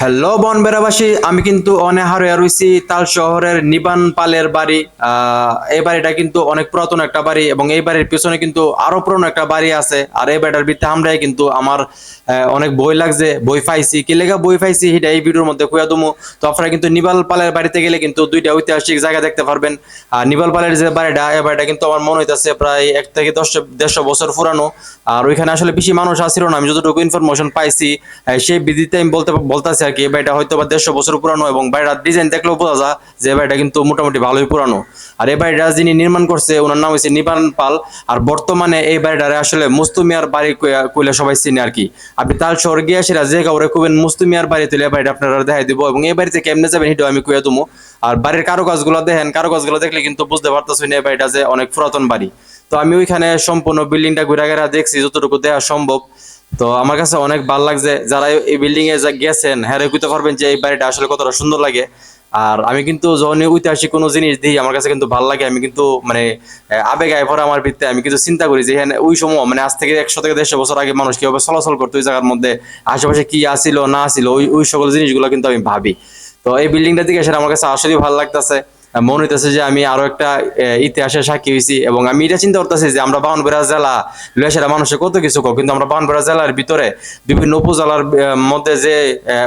Hello বন বেড়াবাসী আমি কিন্তু অনেক হারে রয়েছি, তাল শহরের নিবান পালের বাড়ি। এই বাড়িটা কিন্তু অনেক পুরাতন একটা বাড়ি এবং এই বাড়ির পিছনে কিন্তু আরও পুরনো একটা বাড়ি আছে। আর এই বাড়িটার ভিতরে আমরাই কিন্তু আমার অনেক বই লাগছে, বই পাইছি। কি লেগা বই পাইছি, সেটা এই ভিডিওর মধ্যে কুয়া দুমু। তো আপনারা কিন্তু নিবাল পালের বাড়িতে গেলে কিন্তু দুইটা ঐতিহাসিক জায়গা দেখতে পারবেন। আর নিবাল পালের যে বাড়িটা, এই বাড়িটা কিন্তু আমার মনে হইতেছে প্রায় এক থেকে দশ, দেড়শো বছর পুরানো। আর ওইখানে আসলে বেশি মানুষ আসছিল না, আমি যতটুকু ইনফরমেশন পাইছি সেই বিধিতে আমি বলতে, বলতেছি আর কি বাড়িটা হয়তো বা দেড়শো বছর পুরানো এবং বাড়িটার ডিজাইন দেখলেও বোঝা যায় যে বাড়িটা কিন্তু মোটামুটি ভালোই পুরানো। আর এই বাড়িটা যিনি নির্মাণ করছে, ওনার নাম হচ্ছে নিবান পাল। আর বর্তমানে এই বাড়িটারে আসলে মুস্তুমিয়ার বাড়ি কইলে সবাই চিনে আর কি। আপনি তাল শহর গিয়ে আসিরা যে কাউরে কুবেন মুস্তুমিয়ার বাড়ি তুলে বাড়িটা আপনারা দেখাই দিব এবং এই বাড়িতে কেমনে যাবেন সেটাও আমি কুয়া দেবো আর বাড়ির কারুকাজগুলো দেখেন, কারুকাজগুলো দেখলে কিন্তু বুঝতে পারতেছেন এই বাড়িটা যে অনেক পুরাতন বাড়ি। তো আমি ওইখানে সম্পূর্ণ বিল্ডিংটা ঘুরে ঘেরা দেখছি, যতটুকু দেওয়া সম্ভব। তো আমার কাছে অনেক ভালো লাগছে, যারা এই বিল্ডিং এ গেছেন হ্যাঁ কইতে পারবেন যে এই বাড়িটা আসলে কতটা সুন্দর লাগে। আর আমি কিন্তু যখন ঐতিহাসিক কোনো জিনিস দিই, আমার কাছে কিন্তু ভালো লাগে, আমি কিন্তু মানে আবেগ আয় ভরা আমার ভিত্তে আমি কিন্তু চিন্তা করি যে এখানে ওই সময় মানে আজ থেকে একশো থেকে দেড়শো বছর আগে মানুষ কীভাবে চলাচল করতো, ওই জায়গার মধ্যে আশেপাশে কি আসিল না আসিল ওই ওই সকল জিনিসগুলো কিন্তু আমি ভাবি। তো এই বিল্ডিংটা দিকে সেটা আমার কাছে আসলেই ভালো লাগতেছে। মনে হইতেছে যে আমি আরও একটা ইতিহাসের সাক্ষী হয়েছি এবং আমি এটা চিন্তা করতেছি যে আমরা বাহনবেড়া জেলা লুয়াশারা মানুষের কত কিছু কো কিন্তু আমরা বাহনবেড়া জেলার ভিতরে বিভিন্ন উপজেলার মধ্যে যে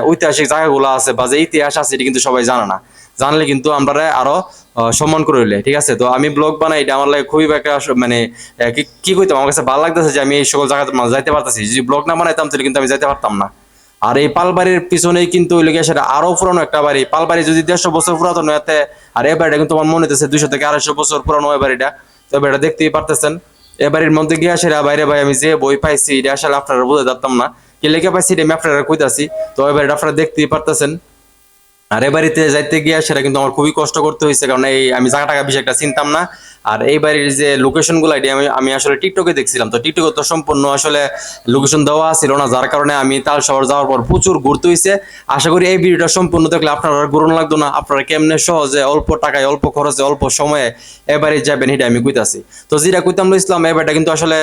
ঐতিহাসিক জায়গাগুলো আছে বা যে ইতিহাস আছে, এটা কিন্তু সবাই জানে না। জানলে কিন্তু আমরা আরও সম্মান করে হইলে, ঠিক আছে? তো আমি ব্লগ বানাই, এটা আমার লাগে খুবই একটা মানে কি কইতাম? আমার কাছে ভালো লাগতেছে যে আমি এই সকল জায়গাতে যাইতে পারতেছি। যদি ব্লগ না বানাইতাম, তাহলে কিন্তু আমি যাইতে পারতাম না। আর এই পালবাড়ির পিছনেই কিন্তু সেটা আরও পুরনো একটা বাড়ি। পালবাড়ি যদি দেড়শো বছর পুরাতন হতে আর এই বাড়িটা কিন্তু আমার মনে হইতেছে দুইশো থেকে আড়াইশো বছর পুরানো এই বাড়িটা। তো বাড়িটা দেখতেই পারতেছেন। এ বাড়ির মধ্যে গিয়ে আসে বাইরে ভাই আমি যে বই পাইছি, এটা আসলে আপনারা বুঝতে পারতাম না। কি লেগে পাইছি, এটা আমি আপনারা কইতাছি। তো এবার আপনারা দেখতেই পারতেছেন। আর এই বাড়িতে যাইতে গিয়ে সেটা কিন্তু আমার খুবই কষ্ট করতে হয়েছে কারণ এই আমি জায়গা টাকা বেশি একটা চিনতাম না। আর এই বাড়ির যে লোকেশনগুলো, এটি আমি আমি আসলে টিকটকে দেখছিলাম। তো টিকটকে তো সম্পূর্ণ আসলে লোকেশন দেওয়া ছিল না, যার কারণে আমি তাল শহর যাওয়ার পর প্রচুর ঘুরতে হয়েছে আশা করি এই ভিডিওটা সম্পূর্ণ দেখলে আপনার আর ঘুরন লাগতো না, আপনারা কেমনে সহজে অল্প টাকায়, অল্প খরচে, অল্প সময়ে এবারে যাবেন এটা আমি কইতাছি। তো যেটা কইতাম ইসলাম এই বাড়িটা কিন্তু আসলে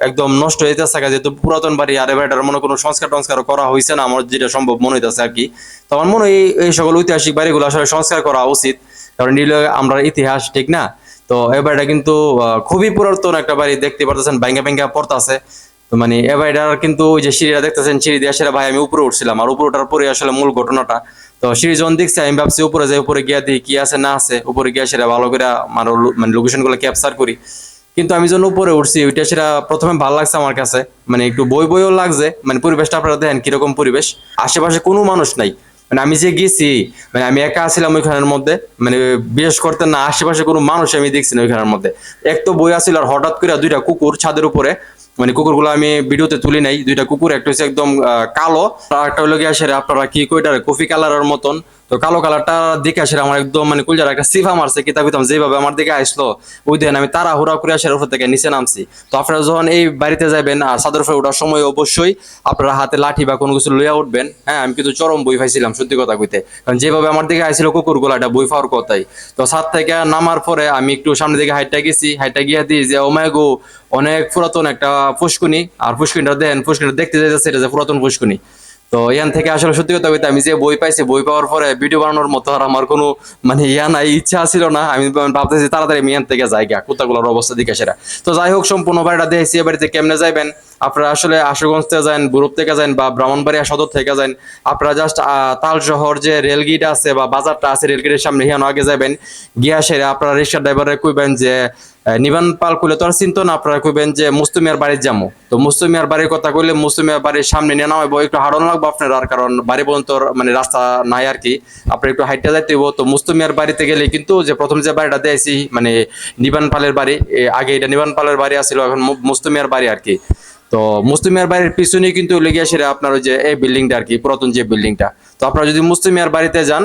একদম নষ্ট হয়ে যাচ্ছে যেহেতু পুরাতন বাড়ি আর এবারটার মনে কোনো সংস্কার টংস্কার করা হয়েছে না, আমার যেটা সম্ভব মনে হইতেছে আর কি। তো আমার মনে হয় এই- সকল ঐতিহাসিক বাড়িগুলো আসলে সংস্কার করা উচিত, কারণ নিলে আমরা ইতিহাস, ঠিক না? তো এবারটা কিন্তু খুবই পুরাতন একটা বাড়ি দেখতে পারতেছেন ব্যাঙ্গা ব্যাঙ্গা পড়তাছে। তো মানে এবারটার কিন্তু ওই যে সিঁড়িটা দেখতেছেন, সিঁড়ি দিয়ে আসলে ভাই আমি উপরে উঠছিলাম, আর উপরে ওঠার পরে আসলে মূল ঘটনাটা। তো সিঁড়ি যখন দেখছি, আমি ভাবছি উপরে যাই, উপরে গিয়া দিই কি আছে না আছে, উপরে গিয়া সেটা ভালো করে আমার মানে লোকেশনগুলো ক্যাপচার করি। কিন্তু আমি যখন উপরে উঠছি, ওইটা সেটা প্রথমে ভালো লাগছে আমার কাছে। মানে একটু বই বইও লাগছে মানে পরিবেশটা আপনারা দেখেন কীরকম পরিবেশ। আশেপাশে কোনো মানুষ নাই। মানে আমি যে গেছি মানে আমি একা ছিলাম ওইখানের মধ্যে মানে বিশেষ করতে না আশেপাশে কোনো মানুষ আমি দেখছি না ওইখানের মধ্যে। এক তো বই আসছিল আর হঠাৎ করে দুইটা কুকুর ছাদের উপরে মানে কুকুরগুলো আমি ভিডিওতে তুলি নাই, দুইটা কুকুর, একটা হচ্ছে একদম কালো, আর একটা হলো গিয়ে আসে আপনারা কি কইটার কফি কালারের মতন তো কালো কালারটা দেখে আসে আমার একদম মানে কুলজার একটা সিফা মারছে কিতা কইতাম যেভাবে আমার দিকে আসলো, ওই দিন আমি তারা হুড়া করে আসার উপর থেকে নিচে নামছি। তো আপনারা যখন এই বাড়িতে যাবেন আর সাদর উপরে ওঠার সময় অবশ্যই আপনারা হাতে লাঠি বা কোনো কিছু লইয়া উঠবেন। হ্যাঁ আমি কিন্তু চরম বই পাইছিলাম, সত্যি কথা কইতে। কারণ যেভাবে আমার দিকে আইছিল কুকুরগুলো, এটা বই পাওয়ার কথাই। তো ছাদ থেকে নামার পরে আমি একটু সামনের দিকে হাইটটা গেছি, হাইটটা গিয়ে দিই যে ওমায় গো, অনেক পুরাতন একটা পুষ্কুনি আর পুষ্কুনিটা দেন পুষ্কুনিটা দেখতে যাইতেছে এটা যে পুরাতন পুষ্কুনি তো এখান থেকে আসলে সত্যি কথা বলতে আমি যে বই পাইছি, বই পাওয়ার পরে ভিডিও বানানোর মতো আর আমার কোনো মানে ইয়া নাই, ইচ্ছা ছিল না। আমি ভাবতেছি তাড়াতাড়ি আমি এখান থেকে যাই গা কুত্তাগুলোর অবস্থা দিকে সেটা তো যাই হোক, সম্পূর্ণ বাড়িটা দেখেছি এ বাড়িতে কেমনে যাইবেন? আপনারা আসলে আশুগঞ্জ থেকে যান, বুরুপ থেকে যান বা ব্রাহ্মণবাড়িয়া সদর থেকে যান, আপনারা জাস্ট তাল শহর যে রেলগেট আছে বা বাজারটা আছে রেলগেটের সামনে, হিয়ানো আগে যাবেন গিয়া সেরে আপনারা রিক্সা ড্রাইভারে কইবেন যে নিবান পাল কইলে তো আর চিন্তা না, আপনারা কইবেন যে মুস্তুমিয়ার বাড়ির যাব তো মুস্তুমিয়ার বাড়ির কথা কইলে মুস্তুমিয়ার বাড়ির সামনে নিয়ে নামাবো একটু হারন লাগবো আপনার, আর কারণ বাড়ি পর্যন্ত মানে রাস্তা নাই আর কি। আপনার একটু হাইটটা যাইতে হইবো, তো মুস্তুমিয়ার বাড়িতে গেলে কিন্তু যে প্রথম যে বাড়িটা দিয়েছি মানে নিবান পালের বাড়ি আগে এটা নিবান পালের বাড়ি আছিল, এখন মুস্তুমিয়ার বাড়ি আর কি। তো মুস্তুমিয়ার বাড়ির পিছনেই কিন্তু লেগে আসে আপনার ওই যে এই বিল্ডিংটা আর কি, পুরাতন যে বিল্ডিংটা। তো আপনারা যদি মুস্তুমিয়ার বাড়িতে যান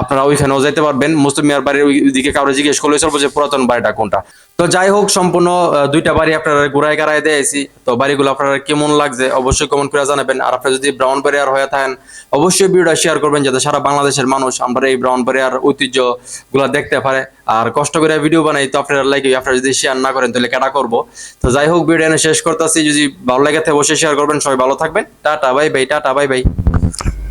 আপনারা ওইখানেও যাইতে পারবেন। মুস্তুমিয়ার বাড়ির ওইদিকে কারও জিজ্ঞেস করলে চলবো যে পুরাতন বাড়িটা কোনটা। তো যাই হোক, সম্পূর্ণ দুইটা বাড়ি আপনারা ঘুরায় গাড়ায় দিয়েছি তো বাড়িগুলো আপনারা কেমন লাগছে অবশ্যই কমেন্ট করে জানাবেন। আর আপনারা যদি ব্রাউন বাড়িয়ার হয়ে থাকেন, অবশ্যই ভিডিওটা শেয়ার করবেন যাতে সারা বাংলাদেশের মানুষ আমরা এই ব্রাউন বাড়িয়ার ঐতিহ্যগুলা দেখতে পারে। আর কষ্ট করে ভিডিও বানাই, তো আপনারা লাইক আপনারা যদি শেয়ার না করেন তাহলে কেটা করব? তো যাই হোক, ভিডিও এনে শেষ করতেছি। যদি ভালো লাগে অবশ্যই শেয়ার করবেন। সবাই ভালো থাকবেন। Tata bye bye tata bye bye